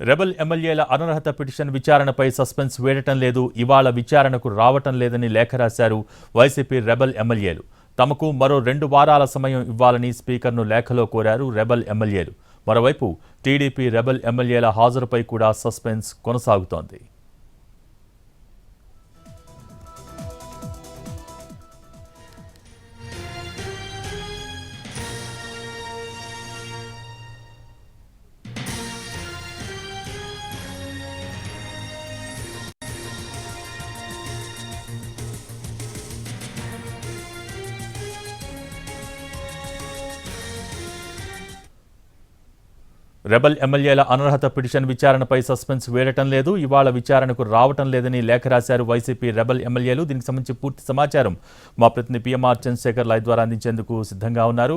Rebel ఎమ్మెల్యేల అనర్హత petition విచారణపై suspense వేడటం లేదు ఇవాళ విచారణకు రావటం లేదని లేఖ రాశారు వైసీపీ రెబల్ ఎమ్మెల్యేలు. తమకు మరో రెండు వారాల సమయం ఇవ్వాలని స్పీకర్ను లేఖలో కోరారు రెబల్ ఎమ్మెల్యేలు. మరోవైపు టీడీపీ రెబల్ ఎమ్మెల్యేల హాజరుపై కూడా సస్పెన్స్ కొనసాగుతోంది. రెబల్ ఎమ్మెల్యేల అనర్హత పిటిషన్ విచారణపై సస్పెన్స్ వేడటం లేదు. ఇవాళ విచారణకు రావటం లేదని లేఖ రాశారు వైసీపీ రెబల్ ఎమ్మెల్యేలు. దీనికి సంబంధించి పూర్తి సమాచారం మా ప్రతినిధి పిఎంఆర్ చంద్రశేఖర్ లైవ్ ద్వారా అందించేందుకు సిద్ధంగా ఉన్నారు.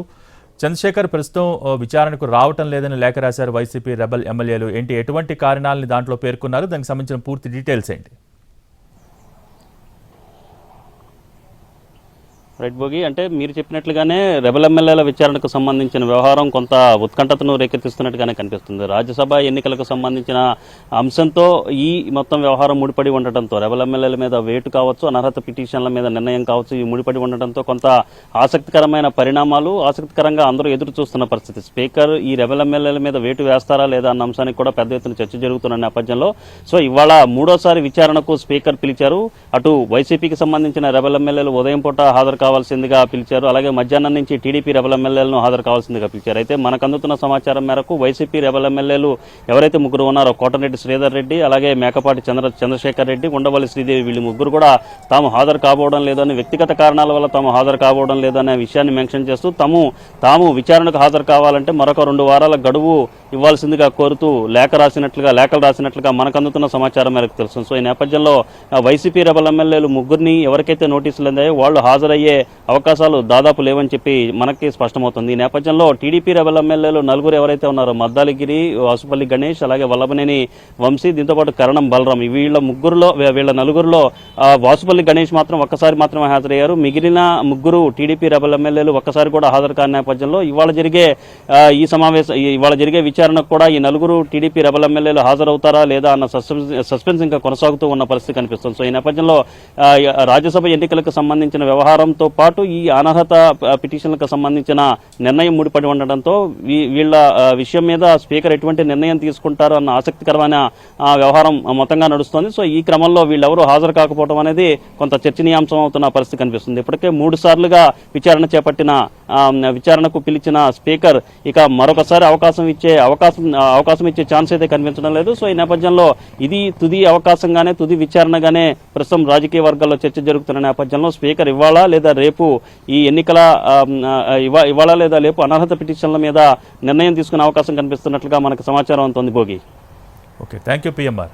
చంద్రశేఖర్ ప్రస్తుతం విచారణకు రావటం లేదని లేఖ రాశారు వైసీపీ రెబల్ ఎమ్మెల్యేలు. ఏంటి? ఎటువంటి కారణాలని దాంట్లో పేర్కొన్నారు? దానికి సంబంధించిన పూర్తి డీటెయిల్స్ ఏంటి? రైట్ భోగి అంటే మీరు చెప్పినట్లుగానే రెబల్ ఎమ్మెల్యేల విచారణకు సంబంధించిన వ్యవహారం కొంత ఉత్కంఠతను రేకెత్తిస్తున్నట్టుగానే కనిపిస్తుంది. రాజ్యసభ ఎన్నికలకు సంబంధించిన అంశంతో ఈ మొత్తం వ్యవహారం ముడిపడి ఉండటంతో రెబల్ ఎమ్మెల్యేల మీద వేటు కావచ్చు అనర్హత పిటిషన్ల మీద నిర్ణయం కావచ్చు ఈ ముడిపడి ఉండటంతో కొంత ఆసక్తికరమైన పరిణామాలు ఆసక్తికరంగా అందరూ ఎదురు చూస్తున్న పరిస్థితి. స్పీకర్ ఈ రెబల్ ఎమ్మెల్యేల మీద వేటు వేస్తారా లేదా అన్న అంశానికి కూడా పెద్ద ఎత్తున చర్చ జరుగుతున్న నేపథ్యంలో సో ఇవాళ మూడోసారి విచారణకు స్పీకర్ పిలిచారు. అటు వైసీపీకి సంబంధించిన రెబల్ ఎమ్మెల్యేలు ఉదయం పూట హాజరు కావాల్సిందిగా పిలిచారు. అలాగే మధ్యాహ్నం నుంచి టీడీపీ రెబల్ ఎమ్మెల్యేలను హాజరు కావాల్సిందిగా పిలిచారు. అయితే మనకు అందుతున్న సమాచారం మేరకు వైసీపీ రెబల్ ఎమ్మెల్యేలు ఎవరైతే ముగ్గురు ఉన్నారో కోటరెడ్డి శ్రీధర్ రెడ్డి అలాగే మేకపాటి చంద్ర చంద్రశేఖర్ రెడ్డి ఉండవల్లి శ్రీదేవి వీళ్ళు ముగ్గురు కూడా తాము హాజరు కాబోవడం లేదని వ్యక్తిగత కారణాల వల్ల తాము హాజరు కావడం లేదనే విషయాన్ని మెన్షన్ చేస్తూ తాము తాము విచారణకు హాజరు కావాలంటే మరొక రెండు వారాల గడువు ఇవ్వాల్సిందిగా కోరుతూ లేఖ రాసినట్లుగా లేఖలు రాసినట్లుగా మనకు అందుతున్న సమాచారం మేరకు తెలుసు సో ఈ నేపథ్యంలో వైసీపీ రెబల్ ఎమ్మెల్యేలు ముగ్గురిని ఎవరికైతే నోటీసులు అందాయో వాళ్ళు హాజరయ్యే అవకాశాలు దాదాపు లేవని చెప్పి మనకి స్పష్టమవుతుంది. ఈ నేపథ్యంలో టీడీపీ రెబల్ ఎమ్మెల్యేలు నలుగురు ఎవరైతే ఉన్నారో మద్దాలిగిరి వాసుపల్లి గణేష్ అలాగే వల్లభనేని వంశీ దీంతో పాటు కరణం బలరాం వీళ్ళ ముగ్గురులో వీళ్ళ నలుగురులో వాసుపల్లి గణేష్ మాత్రం ఒక్కసారి మాత్రమే హాజరయ్యారు. మిగిలిన ముగ్గురు టీడీపీ రెబల్ ఎమ్మెల్యేలు ఒక్కసారి కూడా హాజరు కాని నేపథ్యంలో ఇవాళ జరిగే ఈ సమావేశం ఇవాళ జరిగే విచారణకు కూడా ఈ నలుగురు టీడీపీ రెబల్ ఎమ్మెల్యేలు హాజరవుతారా లేదా అన్న సస్పెన్స్ సస్పెన్స్ ఇంకా కొనసాగుతూ ఉన్న పరిస్థితి కనిపిస్తుంది. సో ఈ నేపథ్యంలో రాజ్యసభ ఎన్నికలకు సంబంధించిన వ్యవహారంతో పాటు ఈ అనర్హత పిటిషన్లకు సంబంధించిన నిర్ణయం ముడిపడి ఉండడంతో వీ- వీళ్ళ విషయం మీద స్పీకర్ ఎటువంటి నిర్ణయం తీసుకుంటారు అన్న ఆసక్తికరమైన వ్యవహారం మొత్తంగా నడుస్తోంది. సో ఈ క్రమంలో వీళ్ళెవరూ హాజరు కాకపోవడం అనేది కొంత చర్చనీయాంశం అవుతున్న పరిస్థితి కనిపిస్తుంది. ఇప్పటికే మూడు సార్లుగా విచారణ చేపట్టిన విచారణకు పిలిచిన స్పీకర్ ఇక మరొకసారి అవకాశం ఇచ్చే అవకాశం అవకాశం ఇచ్చే ఛాన్స్ అయితే కనిపించడం లేదు. సో ఈ నేపథ్యంలో ఇది తుది అవకాశంగానే తుది విచారణగానే ప్రస్తుతం రాజకీయ వర్గాల్లో చర్చ జరుగుతున్న నేపథ్యంలో స్పీకర్ ఇవ్వాలా లేదా రేపు ఈ ఎన్నికల ఇవా- ఇవాళ లేదా రేపు అనర్హత పిటిషన్ల మీద నిర్ణయం తీసుకునే అవకాశం కనిపిస్తున్నట్లుగా మనకు సమాచారం అవుతోంది Bhogi. Okay thank you PMR.